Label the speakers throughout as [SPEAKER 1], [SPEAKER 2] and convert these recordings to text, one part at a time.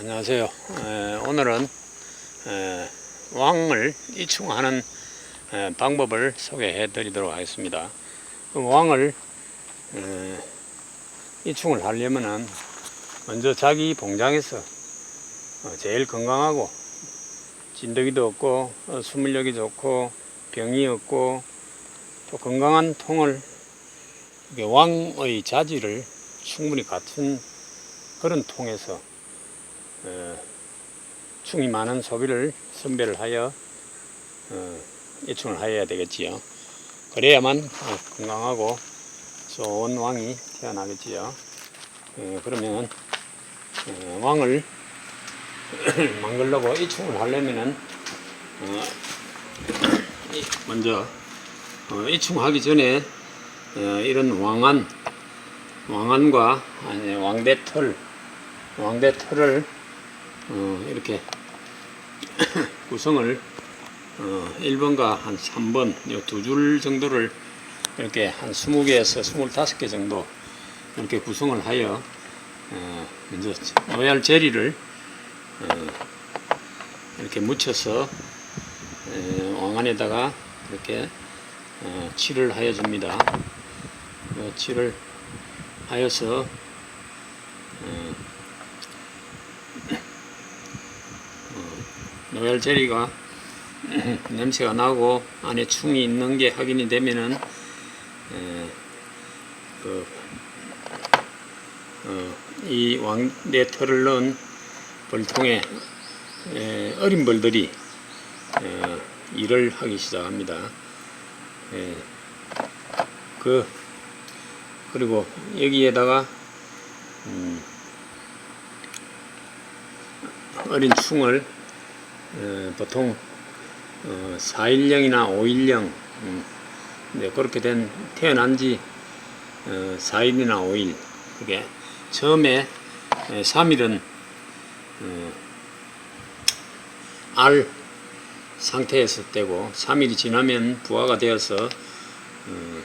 [SPEAKER 1] 안녕하세요. 에, 오늘은 에, 왕을 이충하는 에, 방법을 소개해 드리도록 하겠습니다. 그 왕을 에, 이충을 하려면은 먼저 자기 봉장에서 어, 제일 건강하고 진드기도 없고 어, 수물력이 좋고 병이 없고 또 건강한 통을 왕의 자질을 충분히 갖춘 그런 통에서 어, 충이 많은 소비를 선별을 하여 어, 이충을 하여야 되겠지요. 그래야만 어, 건강하고 좋은 왕이 태어나겠지요. 어, 그러면 어, 왕을 만들려고 이충을 하려면은 어, 이- 먼저 어, 이충하기 전에 어, 이런 왕안 왕안과 아니, 왕대 털 왕대 털을 어, 이렇게 구성을 어, 1번과 한 3번 두줄 정도를 이렇게 한 20개에서 25개 정도 이렇게 구성을 하여 어, 먼저 노얄 제리를 어, 이렇게 묻혀서 에, 왕안에다가 이렇게 어, 칠을 하여 줍니다. 어, 칠을 하여서 어, 노얄 제리가 냄새가 나고 안에 충이 있는 게 확인이 되면은 에, 그, 어, 이 왕대 털을 넣은 벌통에 에, 어린 벌들이 에, 일을 하기 시작합니다. 에, 그 그리고 여기에다가 음, 어린 충을 어, 보통 어, 4일령이나 5일령 음, 네, 그렇게 된 태어난 지 어, 4일이나 5일 그게 처음에 3일은 어, 알 상태에서 떼고 3일이 지나면 부화가 되어서 어,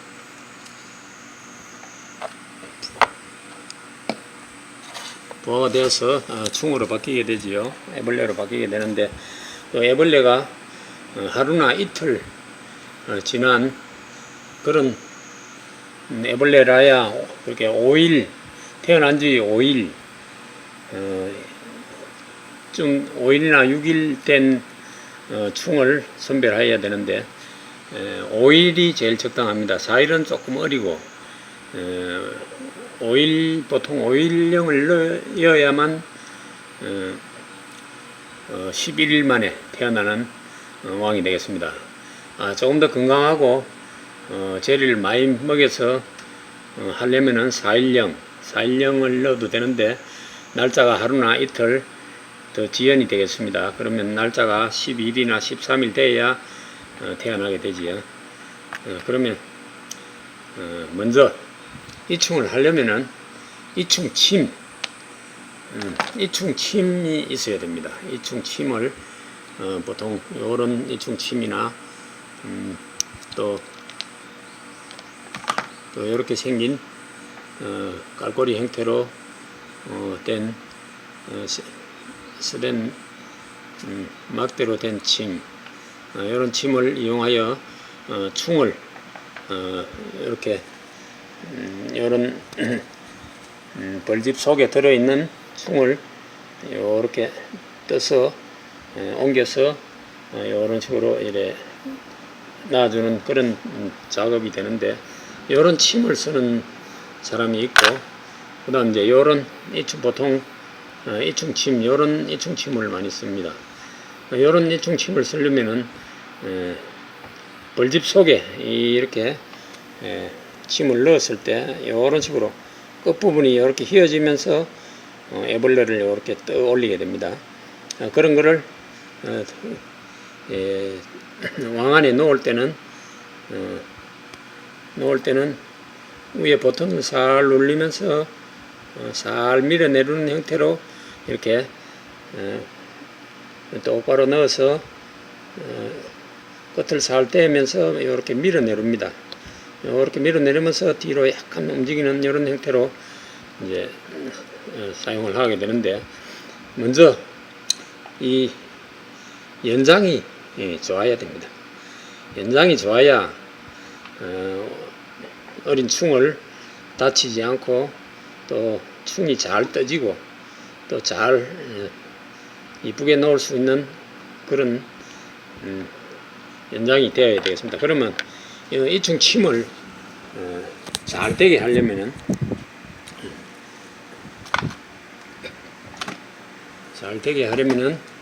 [SPEAKER 1] 부화가 되어서 어, 충으로 바뀌게 되지요. 애벌레로 바뀌게 되는데 또 애벌레가 어, 하루나 이틀 어, 지난 그런 애벌레라야 그렇게 5일 태어난 지 5일 어, 좀 5일이나 6일 된 어, 충을 선별해야 되는데 에, 5일이 제일 적당합니다. 4일은 조금 어리고 에, 5일 보통 5일령을 넣어야만 어, 어, 11일 만에 태어나는 어, 왕이 되겠습니다. 아, 조금 더 건강하고 어, 재리를 많이 먹여서 어, 하려면은 4일령, 4일령을 넣어도 되는데 날짜가 하루나 이틀 더 지연이 되겠습니다. 그러면 날짜가 12일이나 13일 돼야 어, 태어나게 되지요. 어, 그러면 어, 먼저 이충을 하려면은 이충침, 음, 이충침이 있어야 됩니다. 이충침을 어, 보통 요런 이충침이나 음, 또, 또 이렇게 생긴 어, 깔꼬리 형태로 어, 된 어, 스- 스된 음, 막대로 된 침, 어, 이런 침을 이용하여 어, 충을 어, 이렇게 음, 이런 음, 벌집 속에 들어있는 충을 이렇게 떠서 에, 옮겨서 이런 식으로 이래 놔주는 그런 음, 작업이 되는데 이런 침을 쓰는 사람이 있고 그 다음 이제 이런 이충 보통 어, 이충침 이런 이충침을 많이 씁니다. 이런 이충침을 쓰려면은 에, 벌집 속에 이렇게 에, 침을 넣었을 때 이런 식으로 끝 부분이 이렇게 휘어지면서 어, 애벌레를 이렇게 떠 올리게 됩니다. 어, 그런 거를 어, 예, 왕안에 놓을 때는 어, 놓을 때는 위에 버튼을 살 눌리면서 어, 살 밀어내리는 형태로 이렇게 어, 똑바로 넣어서 어, 끝을 살 떼면서 이렇게 밀어내립니다. 이렇게 밀어내리면서 뒤로 약간 움직이는 이런 형태로 이제 어, 사용을 하게 되는데 먼저 이 연장이 예, 좋아야 됩니다. 연장이 좋아야 어, 어린 충을 다치지 않고 또 충이 잘 떠지고 또 잘 이쁘게 놓을 수 있는 그런 음, 연장이 되어야 되겠습니다. 그러면 이- 이충 침을 어, 잘 되게 하려면은 잘 되게 하려면은 어,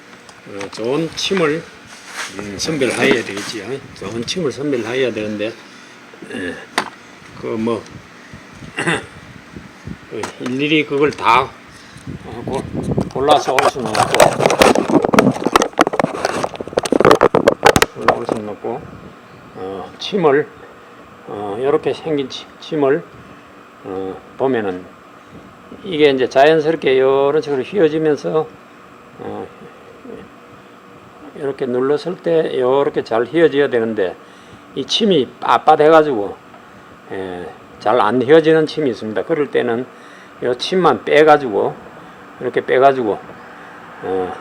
[SPEAKER 1] 좋은 침을 음, 선별하여야 되겠지요. 좋은 침을 선별하여야 되는데 그 뭐 일일이 그걸 다 어, 고- 골라서 올 수는 없고. 골라올 수는 없고. 어, 침을 어, 이렇게 생긴 치- 침을 어, 보면은 이게 이제 자연스럽게 이런 식으로 휘어지면서 어, 이렇게 눌렀을 때 이렇게 잘 휘어져야 되는데 이 침이 빳빳해가지고 잘 안 휘어지는 침이 있습니다. 그럴 때는 이 침만 빼가지고 이렇게 빼가지고 어,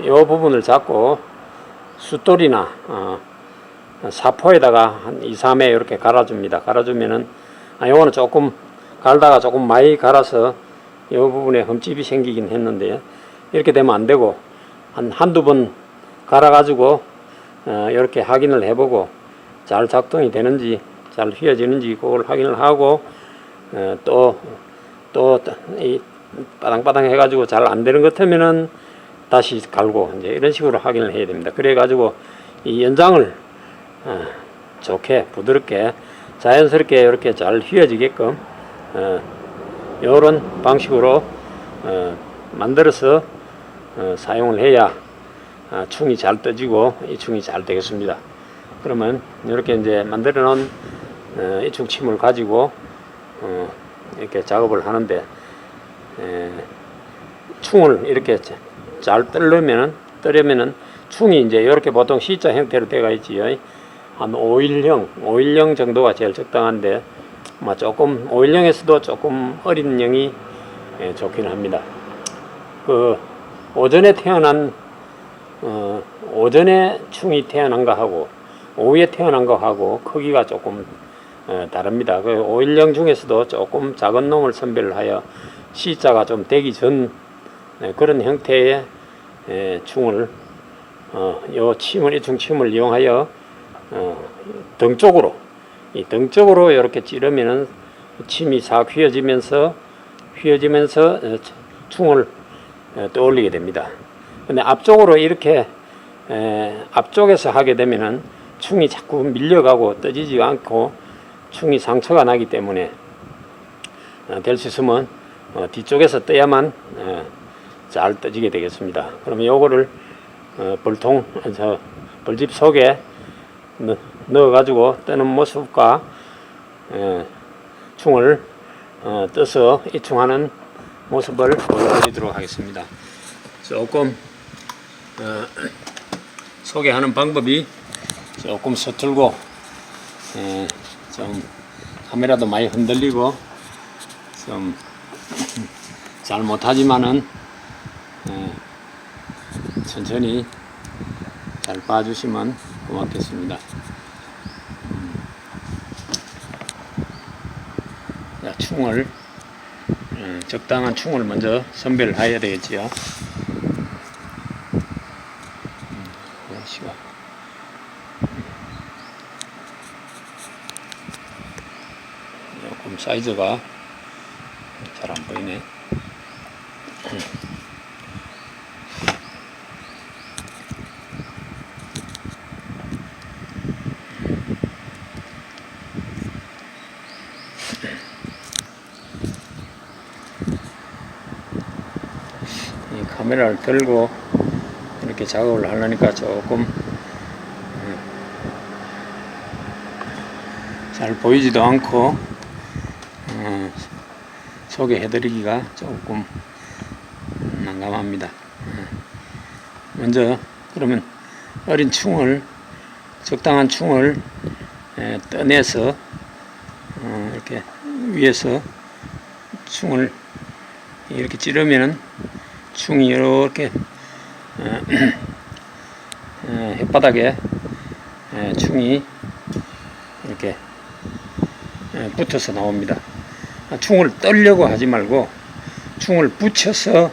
[SPEAKER 1] 이 부분을 잡고 숫돌이나 어, 사포에다가 한 2, 3회 이렇게 갈아줍니다. 갈아주면은 아, 요거는 조금 갈다가 조금 많이 갈아서 이 부분에 흠집이 생기긴 했는데요. 이렇게 되면 안 되고 한 한두 번 갈아가지고 어, 이렇게 확인을 해보고 잘 작동이 되는지 잘 휘어지는지 그걸 확인을 하고 어, 또또이 바당바당 해가지고 잘 안 되는 것 같으면은 다시 갈고 이제 이런 식으로 확인을 해야 됩니다. 그래 가지고 이 연장을 어, 좋게 부드럽게 자연스럽게 이렇게 잘 휘어지게끔 어, 이런 방식으로 어, 만들어서 어, 사용을 해야 아, 충이 잘 떠지고 이 충이 잘 되겠습니다. 그러면 이렇게 이제 만들어 놓은 어, 이 충침을 가지고 어, 이렇게 작업을 하는데 에, 충을 이렇게 자- 잘 떨려면은 떨려면은 충이 이제 이렇게 보통 C자 형태로 되어 있지요. 한 5일형, 5일형 정도가 제일 적당한데 뭐 조금 5일형에서도 조금 어린 형이 예, 좋긴 합니다. 그 오전에 태어난 어, 오전에 충이 태어난 거하고 오후에 태어난 거하고 크기가 조금 어, 다릅니다. 그 오일령 중에서도 조금 작은 놈을 선별하여 C자가 좀 되기 전 네, 그런 형태의 에, 충을 어, 요 침을 이충 침을 이용하여 어, 등 쪽으로 이 등 쪽으로 이렇게 찌르면은 침이 싹 휘어지면서 휘어지면서 어, 충을 어, 떠올리게 됩니다. 근데 앞쪽으로 이렇게 에, 앞쪽에서 하게 되면은 충이 자꾸 밀려가고 떠지지 않고 충이 상처가 나기 때문에 어, 될수 있으면 어, 뒤쪽에서 떠야만 어, 잘 떠지게 되겠습니다. 그러면 요거를 어, 벌통 저 벌집 속에 넣, 넣어가지고 뜨는 모습과 에, 충을 어, 떠서 이충하는 모습을 보여드리도록 하겠습니다. 조금 어, 소개하는 방법이 조금 서툴고 에, 좀 카메라도 많이 흔들리고 좀 잘 못하지만은 에, 천천히 잘 봐주시면 고맙겠습니다. 음. 자, 충을 음, 적당한 충을 먼저 선별해야 되겠지요. 음, 시간. 조금 사이즈가 잘 안 보이네. 이 카메라를 들고 이렇게 작업을 하려니까 조금 음, 잘 보이지도 않고 어, 소개해드리기가 조금 난감합니다. 어. 먼저 그러면 어린 충을 적당한 충을 에, 떠내서 어, 이렇게 위에서 충을 이렇게 찌르면은 충이 이렇게 어, 어, 햇바닥에 에, 충이 이렇게 에, 붙어서 나옵니다. 아, 충을 떨려고 하지 말고 충을 붙여서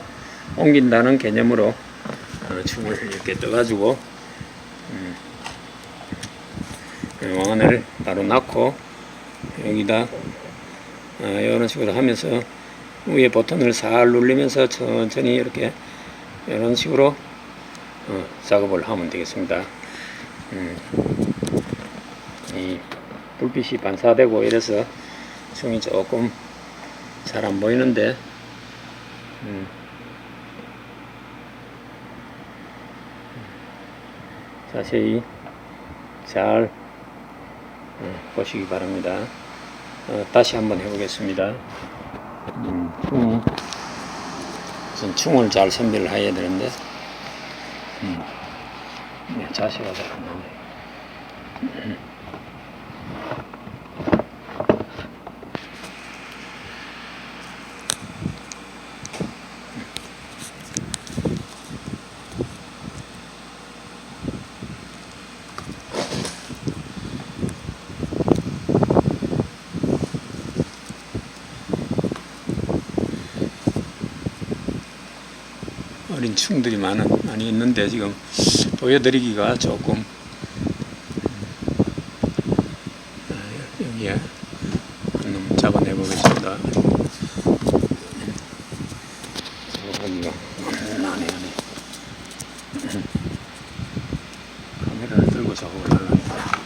[SPEAKER 1] 옮긴다는 개념으로 어, 충을 이렇게 떠가지고 음, 예, 왕하늘을 바로 넣고 여기다 어, 이런 식으로 하면서 위에 버튼을 살 누르면서 천천히 이렇게 이런 식으로 어, 작업을 하면 되겠습니다. 음, 이 불빛이 반사되고 이래서 충이 조금 잘 안 보이는데 음, 자세히 잘 어, 보시기 바랍니다. 어, 다시 한번 해보겠습니다. 음, 충이 우선 충을 잘 선별을 해야 되는데 음, 네, 자세가 잘 안 나네. 어린 충들이 많이 있는데 지금 보여드리기가 조금 아, 여기에 한놈 잡아내 보겠습니다. 잡아보기가 나네 하네. 카메라를 들고 작업을 하려니까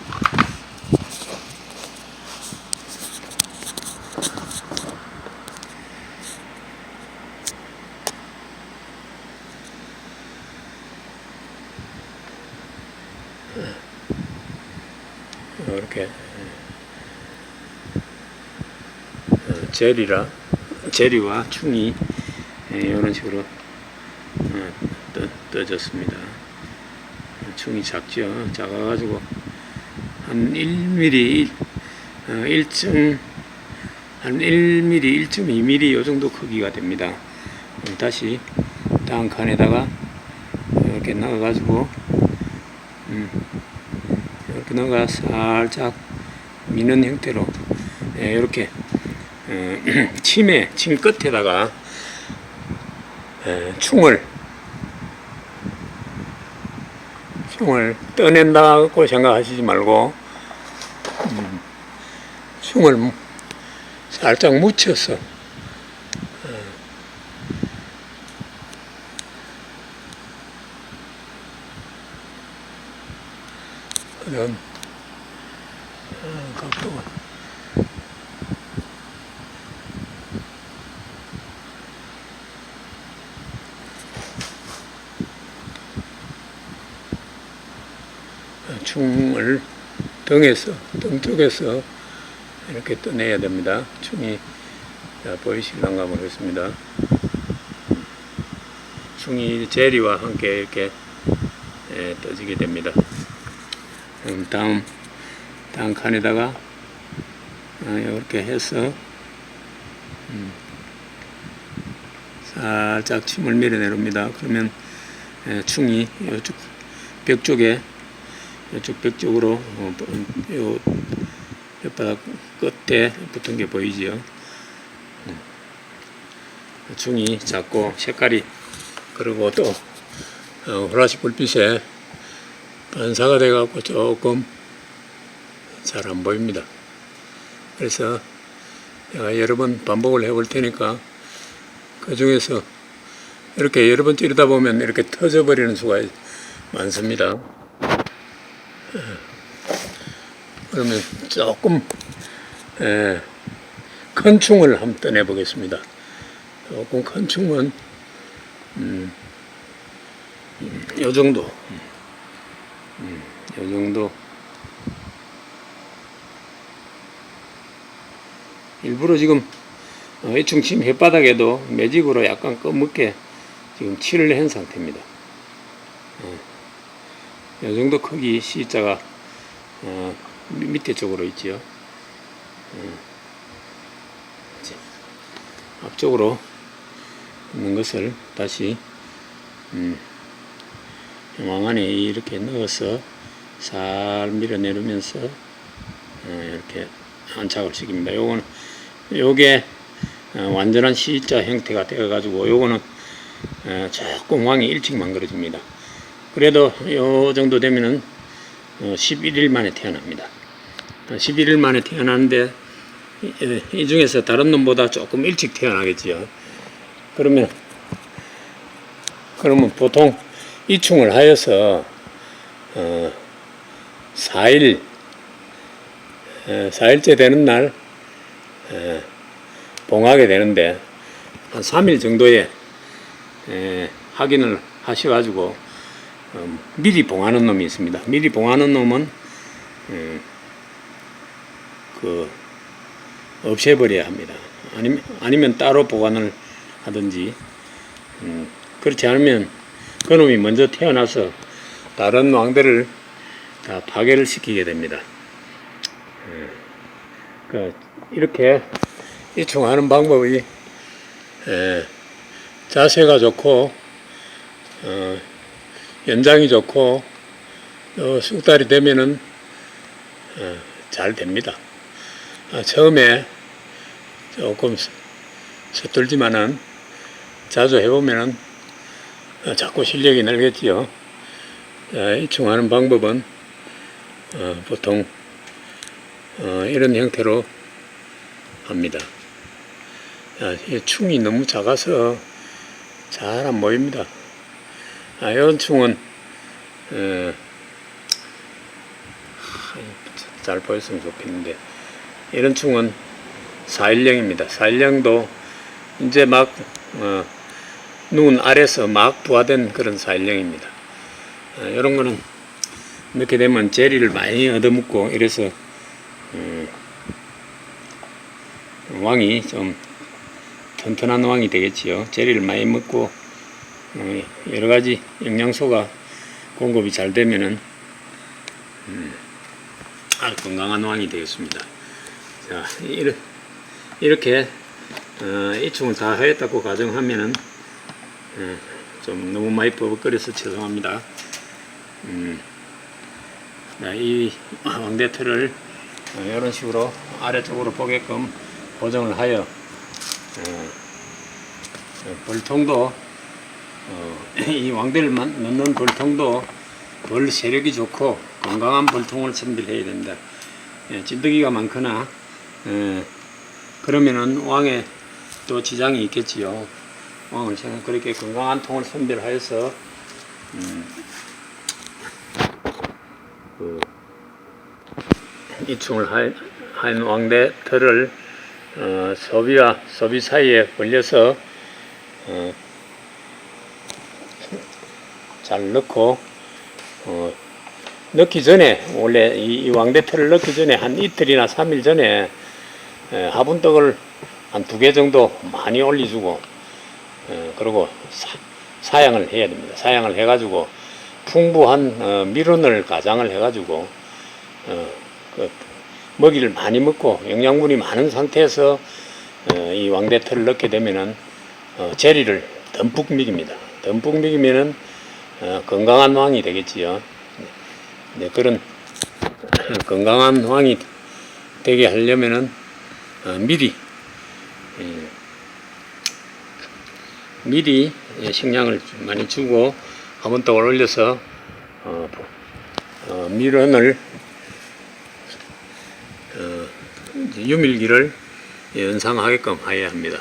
[SPEAKER 1] 이렇게 어, 제리라 제리와 충이 예, 이런 식으로 어, 떠, 떠졌습니다. 충이 작죠. 작아가지고 한 1mm, 어, 1점 한 1mm, 1.2mm 이 정도 크기가 됩니다. 어, 다시 다음 칸에다가 이렇게 넣어가지고 음, 이렇게 넣어가 살짝 미는 형태로 예, 이렇게 어, 침에 침 끝에다가 예, 충을 충을 떠낸다고 생각하시지 말고 음, 충을 무- 살짝 묻혀서 어, 그런 어, 각도가 충을 등에서 등 쪽에서 이렇게 떠내야 됩니다. 충이 자, 보이실랑가 모르겠습니다. 충이 제리와 함께 이렇게 예, 떠지게 됩니다. 그럼 다음 다음 칸에다가 아, 이렇게 해서 음, 살짝 침을 밀어내립니다. 그러면 예, 충이 이쪽 벽 쪽에 이쪽 벽 쪽으로 어, 요 혓바닥 끝에 붙은 게 보이지요. 음. 충이 작고 색깔이 그리고 또 어, 플라시 불빛에 반사가 돼갖고 조금 잘 안 보입니다. 그래서 제가 여러 번 반복을 해볼 테니까 그 중에서 이렇게 여러 번 찌르다 보면 이렇게 터져버리는 수가 많습니다. 그러면 조금 에, 큰 충을 한번 떠내 보겠습니다. 조금 큰 충은 음, 음, 요 정도, 음, 요 정도. 일부러 지금 어, 이 중심 혓바닥에도 매직으로 약간 검게 지금 칠을 한 상태입니다. 어, 이 정도 크기 C자가 어, 밑- 밑에 쪽으로 있지요. 어, 앞쪽으로 있는 것을 다시 음, 왕 안에 이렇게 넣어서 살 밀어내리면서 어, 이렇게 안착을 시킵니다. 요거는 요게 어, 완전한 C자 형태가 되어 가지고 요거는 어, 조금 왕이 일찍 망그러집니다. 그래도 요 정도 되면은 어, 11일 만에 태어납니다. 어, 11일 만에 태어나는데 이, 이 중에서 다른 놈보다 조금 일찍 태어나겠지요. 그러면 그러면 보통 이충을 하여서 어, 4일 어, 4일째 되는 날 어, 봉하게 되는데 한 3일 정도에 에, 확인을 하셔가지고 어, 미리 봉하는 놈이 있습니다. 미리 봉하는 놈은 음, 그 없애버려야 합니다. 아니면 따로 보관을 하든지 음, 그렇지 않으면 그놈이 먼저 태어나서 다른 왕들을 다 파괴를 시키게 됩니다. 예, 그 이렇게 이충하는 방법이 예, 자세가 좋고 어, 연장이 좋고 또 숙달이 되면은 어, 잘 됩니다. 아, 처음에 조금 서- 서툴지만은 자주 해보면은 어, 자꾸 실력이 늘겠지요. 자, 이충하는 방법은 어, 보통 어, 이런 형태로 합니다. 자, 이 충이 너무 작아서 잘안 보입니다. 아, 이런 충은 어, 잘 보였으면 좋겠는데 이런 충은 4일령입니다. 4일령도 이제 막 어, 눈 아래서 막 부화된 그런 4일령입니다. 어, 이런 거는 이렇게 되면 제리를 많이 얻어먹고 이래서 음, 왕이 좀 튼튼한 왕이 되겠지요. 제리를 많이 먹고 어, 여러 가지 영양소가 공급이 잘 되면은 음, 아주 건강한 왕이 되겠습니다. 자, 이렇게, 어, 이충을 다 하였다고 가정하면은 어, 좀 너무 많이 버벅거려서 죄송합니다. 음, 자, 이 왕대 틀을 어, 이런 식으로 아래쪽으로 보게끔 고정을 하여 어, 어, 벌통도 어, 이 왕대를 만- 넣는 벌통도 벌 세력이 좋고 건강한 벌통을 선별해야 된다. 예, 찐득이가 많거나 예, 그러면은 왕에 또 지장이 있겠지요. 왕을 생각 그렇게 건강한 통을 선별하여서 음, 그 이충을 하- 한 왕대 털을 어, 소비와 소비 사이에 걸려서 어, 잘 넣고 어, 넣기 전에 원래 이, 이 왕대표를 넣기 전에 한 이틀이나 삼일 전에 에, 화분떡을 한 두 개 정도 많이 올려주고 어, 그리고 사, 사양을 해야 됩니다. 사양을 해가지고 풍부한 어, 미론을 가장을 해가지고 어, 그 먹이를 많이 먹고 영양분이 많은 상태에서 어, 이 왕대털을 넣게 되면은 어, 제리를 듬뿍 먹입니다. 듬뿍 먹이면은 어, 건강한 왕이 되겠지요. 네, 그런 건강한 왕이 되게 하려면은 어, 미리 예, 미리 예, 식량을 많이 주고 화분떡을 올려서 어, 어, 밀원을 어, 유밀기를 연상하게끔 해야 합니다.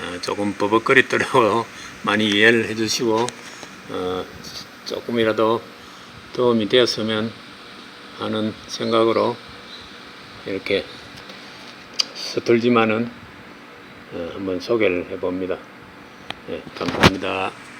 [SPEAKER 1] 어, 조금 버벅거리더라도 많이 이해를 해주시고 어, 조금이라도 도움이 되었으면 하는 생각으로 이렇게 서툴지만은 어, 한번 소개를 해봅니다. 네, 감사합니다.